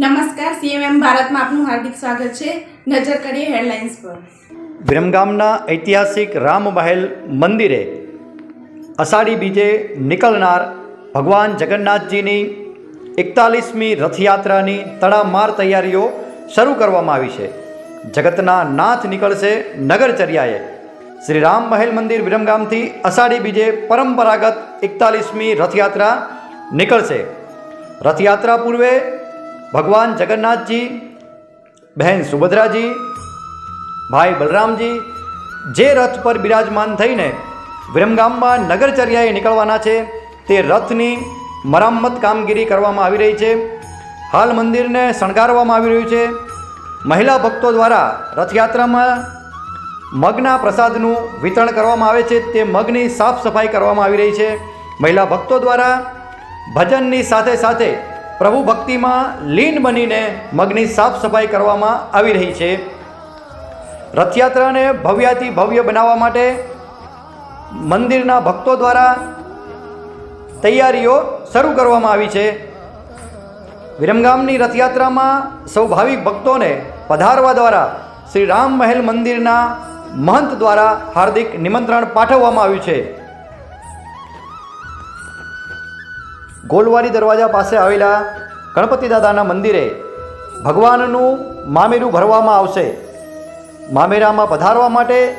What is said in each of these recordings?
નમસ્કાર સીએમએમ ભારતમાં આપનું હાર્દિક સ્વાગત છે. નજર કરીએ હેડલાઇન્સ પર. વિરમગામના ઐતિહાસિક રામબહેલ મંદિરે અષાઢી બીજે નીકળનાર ભગવાન જગન્નાથજીની એકતાલીસમી રથયાત્રાની તડામાર તૈયારીઓ શરૂ કરવામાં આવી છે. જગતના નાથ નીકળશે નગરચર્યાએ. શ્રી રામ મહેલ મંદિર વિરમગામથી અષાઢી બીજે પરંપરાગત એકતાલીસમી રથયાત્રા નીકળશે. રથયાત્રા પૂર્વે ભગવાન જગન્નાથજી, બહેન સુભદ્રાજી, ભાઈ બલરામજી, જે રથ પર બિરાજમાન થઈને વિરમગામમાં નગરચર્યાએ નીકળવાના છે, તે રથની મરામત કામગીરી કરવામાં આવી રહી છે. હાલ મંદિરને શણગારવામાં આવી રહ્યું છે. મહિલા ભક્તો દ્વારા રથયાત્રામાં મગના પ્રસાદનું વિતરણ કરવામાં આવે છે. તે મગની સાફ સફાઈ કરવામાં આવી રહી છે. મહિલા ભક્તો દ્વારા ભજનની સાથે સાથે પ્રભુ ભક્તિમાં લીન બનીને મગની સાફ સફાઈ કરવામાં આવી રહી છે. રથયાત્રાને ભવ્યાથી ભવ્ય બનાવવા માટે મંદિરના ભક્તો દ્વારા તૈયારીઓ શરૂ કરવામાં આવી છે. વિરમગામની રથયાત્રામાં સૌ ભાવિક ભક્તોને પધારવા દ્વારા શ્રી રામ મહેલ મંદિરના મહંત દ્વારા હાર્દિક નિમંત્રણ પાઠવવામાં આવ્યું છે. ગોલવાડી દરવાજા પાસે આવેલા ગણપતિ દાદાના મંદિરે ભગવાનનું મામેરું ભરવામાં આવશે. મામેરામાં પધારવા માટે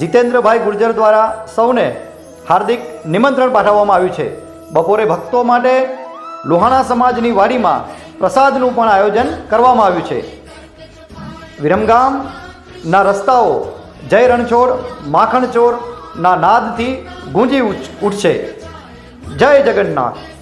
જીતેન્દ્રભાઈ ગુર્જર દ્વારા સૌને હાર્દિક નિમંત્રણ પાઠવવામાં આવ્યું છે. બપોરે ભક્તો માટે લોહાણા સમાજની વાડીમાં પ્રસાદનું પણ આયોજન કરવામાં આવ્યું છે. વિરમગામના રસ્તાઓ જય રણછોડ માખણચોરના નાદથી ગુંજી ઉઠ- ઉઠશે. જય જગન્નાથ.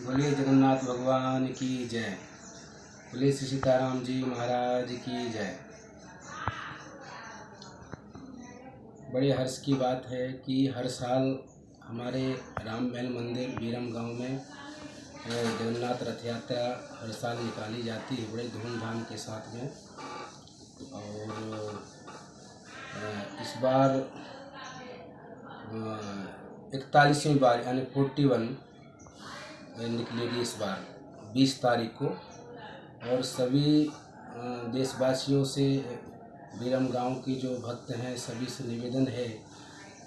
बोलिए जगन्नाथ भगवान की जय। बोलिए श्री सीताराम जी महाराज की जय। बड़े हर्ष की बात है कि हर साल हमारे राम महल मंदिर बीरम गाँव में जगन्नाथ रथ यात्रा हर साल निकाली जाती है बड़े धूमधाम के साथ में। और इस बार इकतालीसवीं बार यानी फोर्टी वन निकलेगी इस बार बीस तारीख को। और सभी देशवासियों से बीरम गाँव के जो भक्त हैं सभी से निवेदन है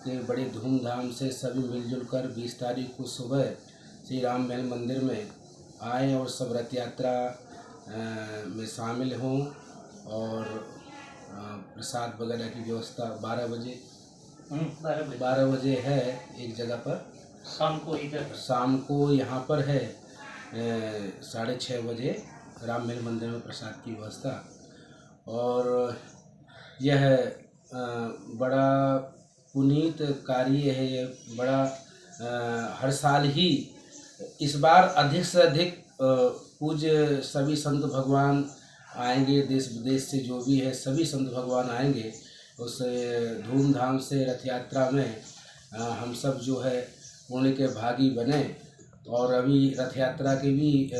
कि बड़े धूमधाम से सभी मिलजुल कर बीस तारीख को सुबह श्री राम महल मंदिर में आए और सब रथ यात्रा में शामिल हों और प्रसाद वगैरह की व्यवस्था बारह बजे। बारह बजे है एक जगह पर। शाम को इधर शाम को यहाँ पर है साढ़े छः बजे राम मेल मंदिर में प्रसाद की व्यवस्था। और यह बड़ा पुनीत कार्य है, ये बड़ा हर साल ही इस बार अधिक से अधिक पूज्य सभी संत भगवान आएँगे, देश विदेश से जो भी है, सभी संत भगवान आएँगे। उस धूमधाम से रथ यात्रा में हम सब जो है पुण्य के भागी बने। और अभी रथ यात्रा की भी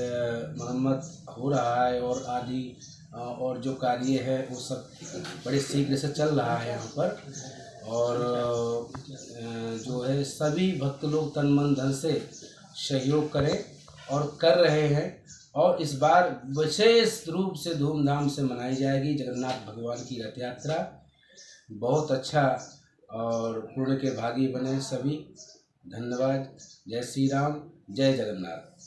मरम्मत हो रहा है और आदि और जो कार्य है, वो सब बड़े शीघ्र से चल रहा है यहाँ पर। और जो है, सभी भक्त लोग तन मन धन से सहयोग करें और कर रहे हैं। और इस बार विशेष रूप से धूमधाम से मनाई जाएगी जगन्नाथ भगवान की रथ यात्रा बहुत अच्छा और पुण्य के भागी बने सभी। ધન્યવાદ જય શ્રી રામ જય જગન્નાથ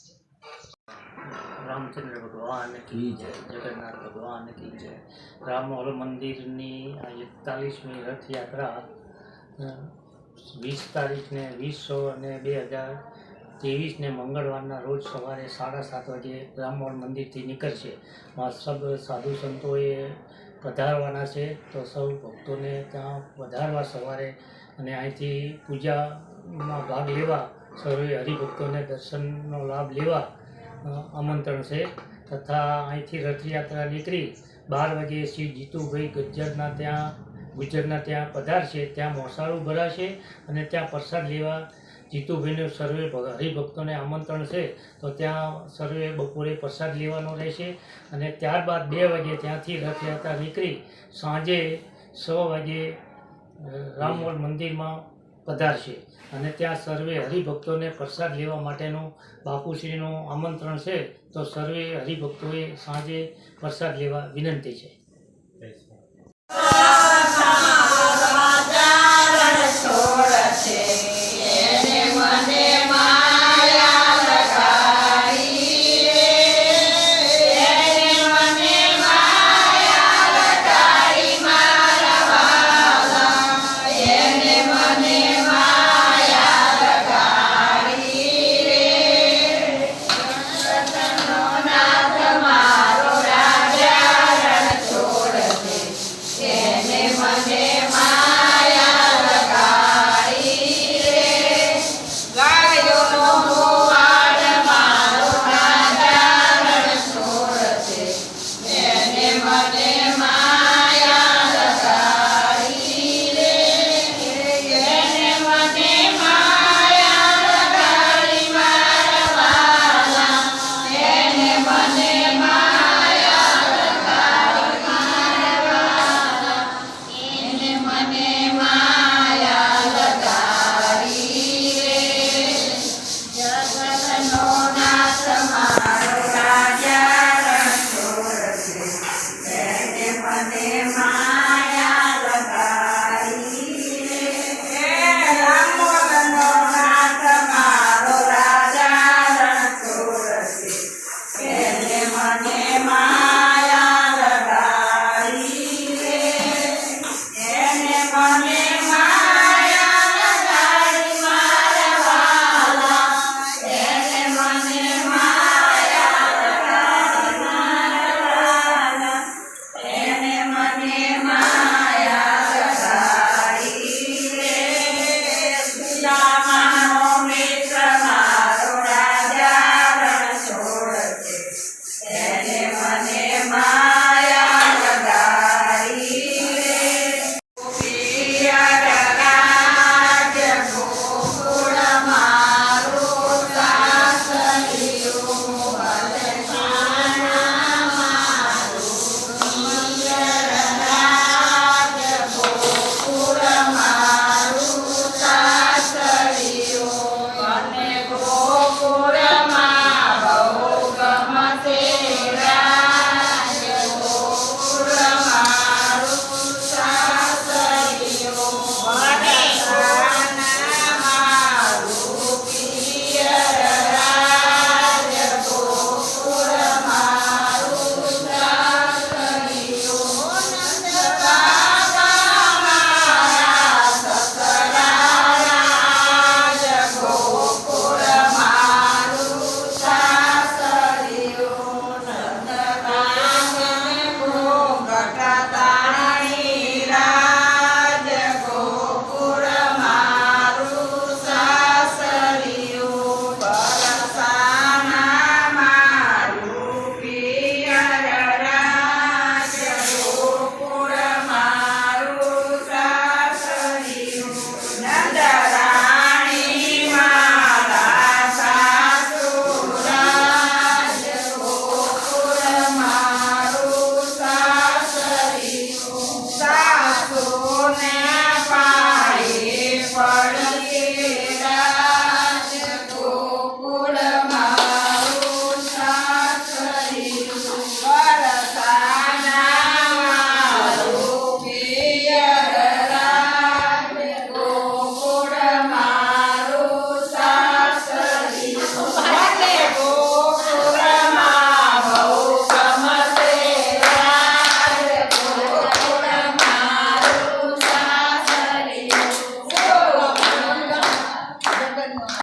રામચંદ્ર ભગવાન કી જય જગન્નાથ ભગવાન કી જય રામોલ મંદિરની આ એકતાલીસમી રથયાત્રા વીસ તારીખને વીસસો અને બે હજાર ત્રેવીસને મંગળવારના રોજ સવારે સાડા સાત વાગે રામોલ મંદિરથી નીકળશે. માં સબ સાધુ સંતોએ પધારવાના છે તો સૌ ભક્તોને ત્યાં વધારવા સવારે અને અહીંથી પૂજા પૂજામાં ભાગ લેવા, સર્વે હરિભક્તોને દર્શનનો લાભ લેવા આમંત્રણ છે. તથા અહીંથી રથયાત્રા નીકળી, બાર વાગે શ્રી જીતુભાઈ ગજ્જરના ત્યાં ગુજરના ત્યાં પધારશે ત્યાં મોસાળું ભરાશે અને ત્યાં પ્રસાદ લેવા જીતુભાઈને સર્વે હરિભક્તોને આમંત્રણ છે. તો ત્યાં સર્વે બપોરે પ્રસાદ લેવાનો રહેશે અને ત્યારબાદ બે વાગે ત્યાંથી રથયાત્રા નીકળી, સાંજે છ વાગે રામ મંદિરમાં પધારશે. અને ત્યાં સર્વે હરિભક્તોને પ્રસાદ લેવા માટેનું બાપુશ્રીનું આમંત્રણ છે, તો સર્વે હરિભક્તોએ સાંજે પ્રસાદ લેવા વિનંતી છે.